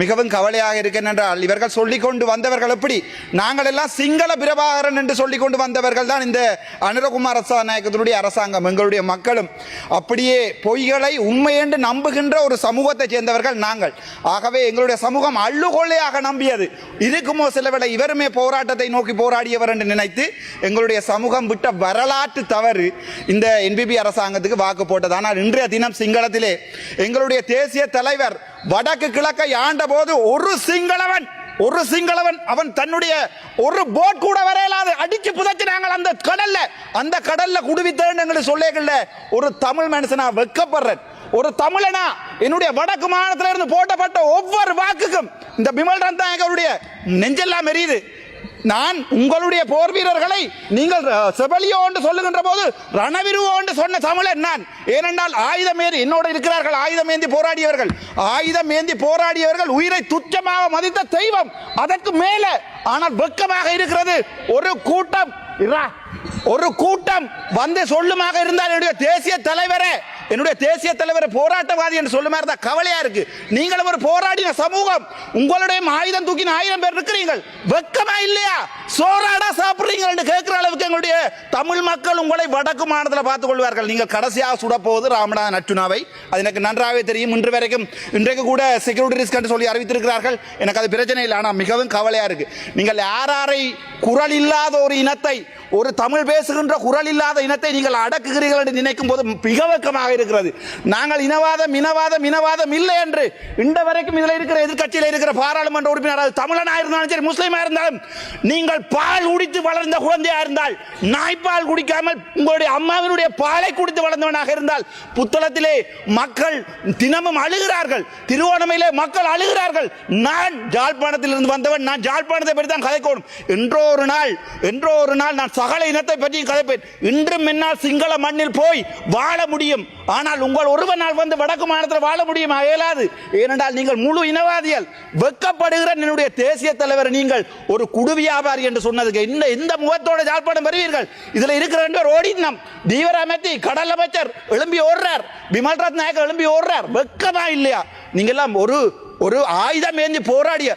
மிகவும் கவலையாக இருக்கின்றால் இவர்கள் சொல்லிக் கொண்டு வந்தவர்கள் எப்படி? நாங்கள் எல்லாம் சிங்கள பிரபாகரன் என்று சொல்லிக் கொண்டு வந்தவர்கள் தான் இந்த அனுரகுமார் நாயக்கத்தினுடைய அரசாங்கம். எங்களுடைய மக்களும் அப்படியே பொய்களை உண்மை என்று நம்புகின்ற ஒரு சமூகத்தை சேர்ந்தவர்கள் நாங்கள். ஆகவே எங்களுடைய சமூகம் அள்ளுகொள்ளையாக நம்பியது. இருக்குமோ சிலவிட இவருமே போராட்டத்தை நோக்கி போராடியவர் என்று நினைத்து எங்களுடைய சமூகம் விட்ட வரலாற்று தவறு இந்த என்பிபி அரசாங்கத்துக்கு வாக்கு போட்டது. ஆனால் இன்றைய தினம் சிங்களத்திலே எங்களுடைய தேசிய தலைவர் வடக்கு கிழக்கை ஆண்ட போது ஒரு சிங்களவன் ஒரு சிங்களவன் அவன் தன்னுடைய ஒரு போட் கூட வரையலாது அடிச்சு புதைச்சினாங்க அந்த கடல்ல. அந்த கடல்ல குடுவித்தேன்னு எங்களுக்கு சொல்லேகல்ல ஒரு தமிழ் மனுஷனா வெக்கப்படுறேன் ஒரு தமிழனா என்னுடைய வடக்கு மாநிலத்திலிருந்து போட்டப்பட்ட ஒவ்வொரு வாக்குக்கும் இந்த பிமல் ரந்தாயகருடைய நெஞ்செல்லாம் எரியுது. நான் உங்களுடைய போர் வீரர்களை நீங்கள் செபலியோ என்று சொல்லுகின்ற போது ரணவிருவோ என்று சொன்ன தமிழன் நான். ஏனென்றால் ஆயுதம் ஏந்தி என்னோடு இருக்கிறார்கள் ஆயுதம் ஏந்தி போராடியவர்கள். ஆயுதம் ஏந்தி போராடியவர்கள் உயிரை துச்சமாக மதித்த தெய்வம் அதற்கு மேல. ஆனால் வெக்கமாக இருக்கிறது. ஒரு கூட்டம் ஒரு கூட்டம் வந்து சொல்லுமாக இருந்தால் என்னுடைய தேசிய தலைவரே என்னுடைய தேசிய தலைவர் போராட்டவாதி என்று சொல்லுமா இருந்தா கவலையா இருக்கு. நீங்களும் ஒரு போராடின சமூகம் உங்களுடைய ஆயுதம் தூக்கின ஆயிரம் பேர் இருக்கிறீர்கள் வெக்கமா இல்லையா? சோறாடா சாப்பிடுறீங்க என்று கேட்கிற அளவுக்கு எங்களுடைய தமிழ் மக்கள் உங்களை வடக்கு மாநிலத்தில் பார்த்துக் கொள்வார்கள். நீங்கள் கடைசியாக சுடப்போவது ராமநாத ராமநாதன் அது எனக்கு நன்றாகவே தெரியும். இன்று வரைக்கும் இன்றைக்கு கூட செக்யூரிட்டி ரிஸ்க் என்று சொல்லி அறிவித்திருக்கிறார்கள். எனக்கு அது பிரச்சனை இல்லை. ஆனால் மிகவும் கவலையா இருக்கு. நீங்கள் யாராரை குரல் இல்லாத ஒரு இனத்தை ஒரு தமிழ் பேசுகின்ற குரல் இல்லாத இனத்தை நீங்கள் அடக்குகிறீர்கள் என்று நினைக்கும் போது மிக வெக்கமாக இருக்கிறது. நாங்கள் இனவாதம் இனவாதம் இனவாதம் இல்லை என்று இந்த வரைக்கும் இதில் இருக்கிற எதிர்கட்சியில் இருக்கிற பாராளுமன்ற உறுப்பினர் அது தமிழனா இருந்தாலும் சரி முஸ்லீமா இருந்தாலும் நீங்கள் பால் குடித்து வளர்ந்த குழந்தையாக இருந்தால் நாய்ப்பால் குடிக்காமல் உங்களுடைய அம்மாவினுடைய பாலை குடித்து வளர்ந்தவனாக இருந்தால் புத்தளத்திலே மக்கள் தினமும் அழுகிறார்கள். திருவோணமையிலே மக்கள் அழுகிறார்கள். நான் ஜாழ்ப்பாணத்தில் இருந்து வந்தவன் நான் ஜாழ்ப்பாணத்தை பற்றி தான் கதைக்கணும். என்றோ ஒரு நாள் என்றோ ஒரு நாள் நான் சகல இனத்தை பற்றி கதைப்பேன். இன்றும் என்னால் சிங்கள மண்ணில் போய் வாழ முடியும். ஆனால் உங்கள் ஒருவனால் வந்து வடக்கு மாநிலத்தில் வாழ முடியும்? இயலாது. ஏனென்றால் நீங்கள் முழு இனவாதிகள். வெக்கப்படுகிற என்னுடைய தேசிய தலைவர் நீங்கள் ஒரு குடு வியாபாரி என்று சொன்னதுக்கு இந்த இந்த முகத்தோட ஜாழ்ப்பாணம் பெறுவீர்கள் இதுல இருக்கிற ரெண்டு பேர் ஓடினம் தீவிர அமைத்தி கடல் அமைச்சர் எழும்பி ஓடுறார். பிமல் ரத் நாயக் எழும்பி ஓடுறார். வெக்கமா இல்லையா? நீங்கெல்லாம் ஒரு ஒரு ஆயுதம் ஏந்தி போராடிய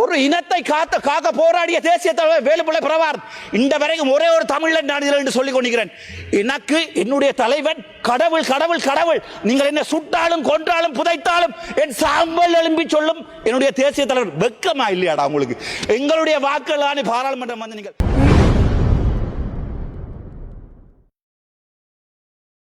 ஒரு இனத்தை காத்த காக்க போராடிய தேசிய தலைவர் வேலுப்பிள்ளை பிரபார் இந்த வரைக்கும் ஒரே ஒரு தமிழன் நான் என்று சொல்லிக் கொண்டிருக்கிறேன். எனக்கு என்னுடைய தலைவன் கடவுள் கடவுள் கடவுள். நீங்கள் என்ன சுட்டாலும் கொன்றாலும் புதைத்தாலும் என் சாம்பல் எழும்பி சொல்லும் என்னுடைய தேசிய தலைவர். வெக்கமா இல்லையாடா உங்களுக்கு? எங்களுடைய வாக்குகள் பாராளுமன்றம் வந்து நீங்கள்